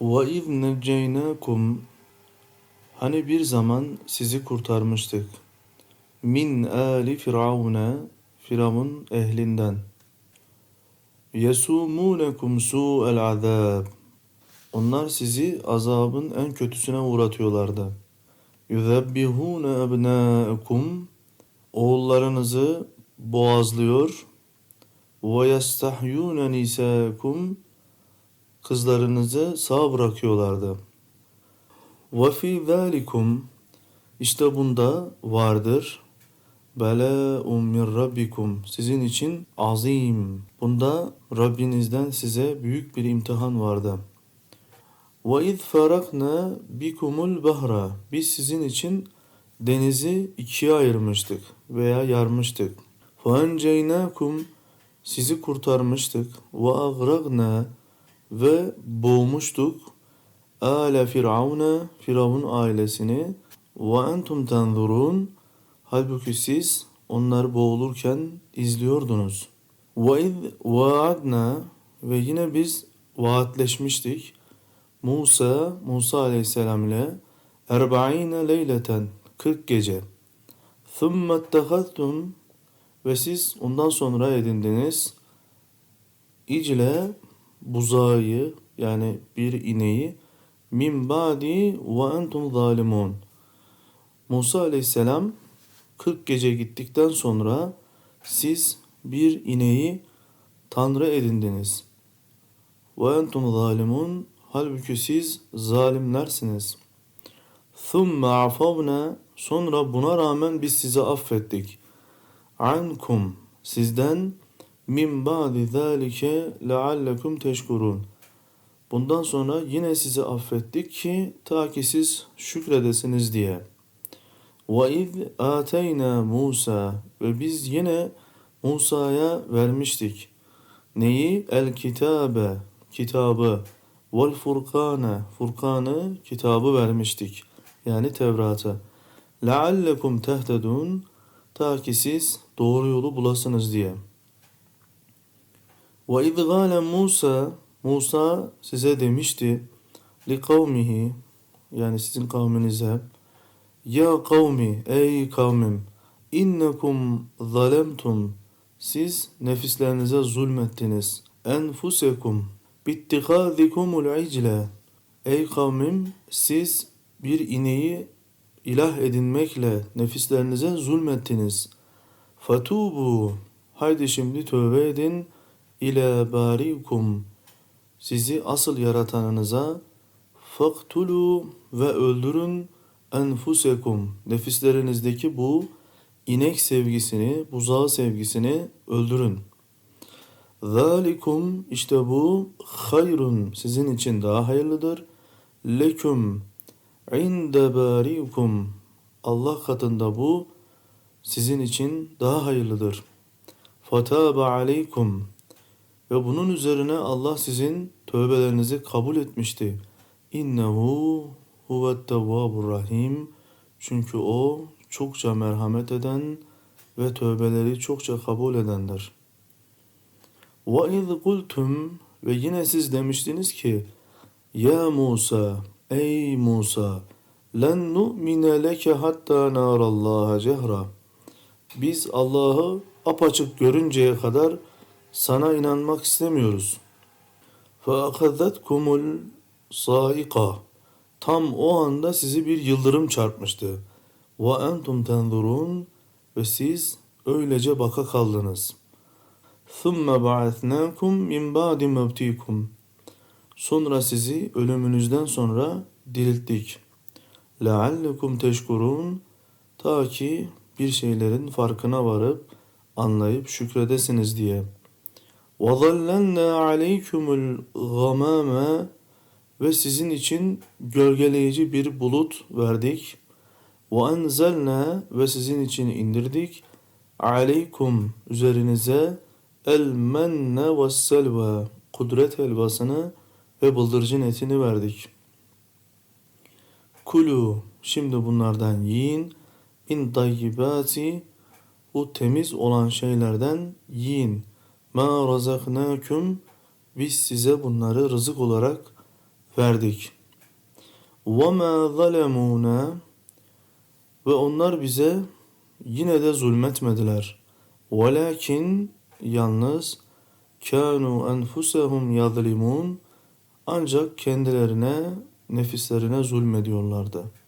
وَاِذْ نَجَّيْنَاكُمْ Hani bir zaman sizi kurtarmıştık. Min ali firavune Firavun ehlinden. Yesumunekum su'el azab. Onlar sizi azabın en kötüsüne uğratıyorlardı. Yuzebbihune ebnâekum Oğullarınızı boğazlıyor. Ve yestahyûne nisâekum Kızlarınızı sağ bırakıyorlardı. Fî zâlikum işte bunda vardır. Belâ'un min rabbikum sizin için azim. Bunda Rabbinizden size büyük bir imtihan vardı. İz farakna bikumul bahra biz sizin için denizi ikiye ayırmıştık veya yarmıştık. Fenceynakum sizi kurtarmıştık agragna ve boğmuştuk. Ale firavune firavun ailesini. Ve entum tenzurun halbuki siz onlar boğulurken izliyordunuz. Ve iz vaadna. Ve yine biz vaatleşmiştik. Musa Musa aleyhisselam ile erbaine leyleten 40 gece. Thumma ettehaztum ve siz ondan sonra edindiniz. İcle buzağı yani bir ineği min ba'di ve entum zalimun. Musa aleyhisselam 40 gece gittikten sonra siz bir ineği tanrı edindiniz. Ve entum zalimun halbuki siz zalimlersiniz. Thumma afavna sonra buna rağmen biz sizi affettik. Ankum sizden min ba'di zalike leallekum teşkurun. Bundan sonra yine sizi affettik ki ta ki siz şükredesiniz diye. Ve iz ateyna Musa ve biz yine Musa'ya vermiştik. Neyi? El kitabe, kitabı. Vel furkane, furkanı, kitabı vermiştik. Yani Tevrat'ı. Leallekum tehtedun, ta ki siz doğru yolu bulasınız diye. Ve iz gâle Musa, Musa size demişti, li kavmihi, yani sizin kavminize, ya kavmi, ey kavmim, innekum zalemtum, siz nefislerinize zulmettiniz. Enfusekum, bittikâzikumul icle, ey kavmim, siz bir ineği ilah edinmekle nefislerinize zulmettiniz. Fatubu, haydi şimdi tövbe edin, ile barikum, sizi asıl yaratanınıza, faktulu ve öldürün, enfusekum, nefislerinizdeki bu inek sevgisini, buzağı sevgisini öldürün. Zalikum işte bu hayrun sizin için daha hayırlıdır. Leküm inde barikum Allah katında bu sizin için daha hayırlıdır. Fataba aleykum ve bunun üzerine Allah sizin tövbelerinizi kabul etmişti. İnnehu huvet tevvabur rahim. Çünkü o çokça merhamet eden ve tövbeleri çokça kabul edendir. Ve iz kultum ve yine siz demiştiniz ki Ya Musa ey Musa len nu'mine leke hatta narallaha cehra biz Allah'ı apaçık görünceye kadar sana inanmak istemiyoruz. فَاَخَذَتْكُمُ الصَّائِقَةِ Tam o anda sizi bir yıldırım çarpmıştı. وَاَنْتُمْ تَنْظُرُونَ Ve siz öylece baka kaldınız. ثُمَّ بَعَثْنَاكُمْ مِنْ بَعْدِ مَوْتِكُمْ Sonra sizi ölümünüzden sonra dirilttik. لَعَلَّكُمْ تَشْكُرُونَ Ta ki bir şeylerin farkına varıp anlayıp şükredesiniz diye. وَظَلَّلْنَا عَلَيْكُمُ الْغَمَامَ Ve sizin için gölgeleyici bir bulut verdik. وَاَنْزَلْنَا Ve sizin için indirdik. عَلَيْكُمْ Üzerinize el menne ve selva kudret helvasını ve bıldırcın etini verdik. Kulu şimdi bunlardan yiyin. İn dayyibati bu temiz olan şeylerden yiyin. Ma razaknakum biz size bunları rızık olarak verdik. Ve ma zalemuna ve onlar bize yine de zulmetmediler. Velakin yalnız kanu enfusuhum yazlimun ancak kendilerine nefislerine zulmediyorlardı.''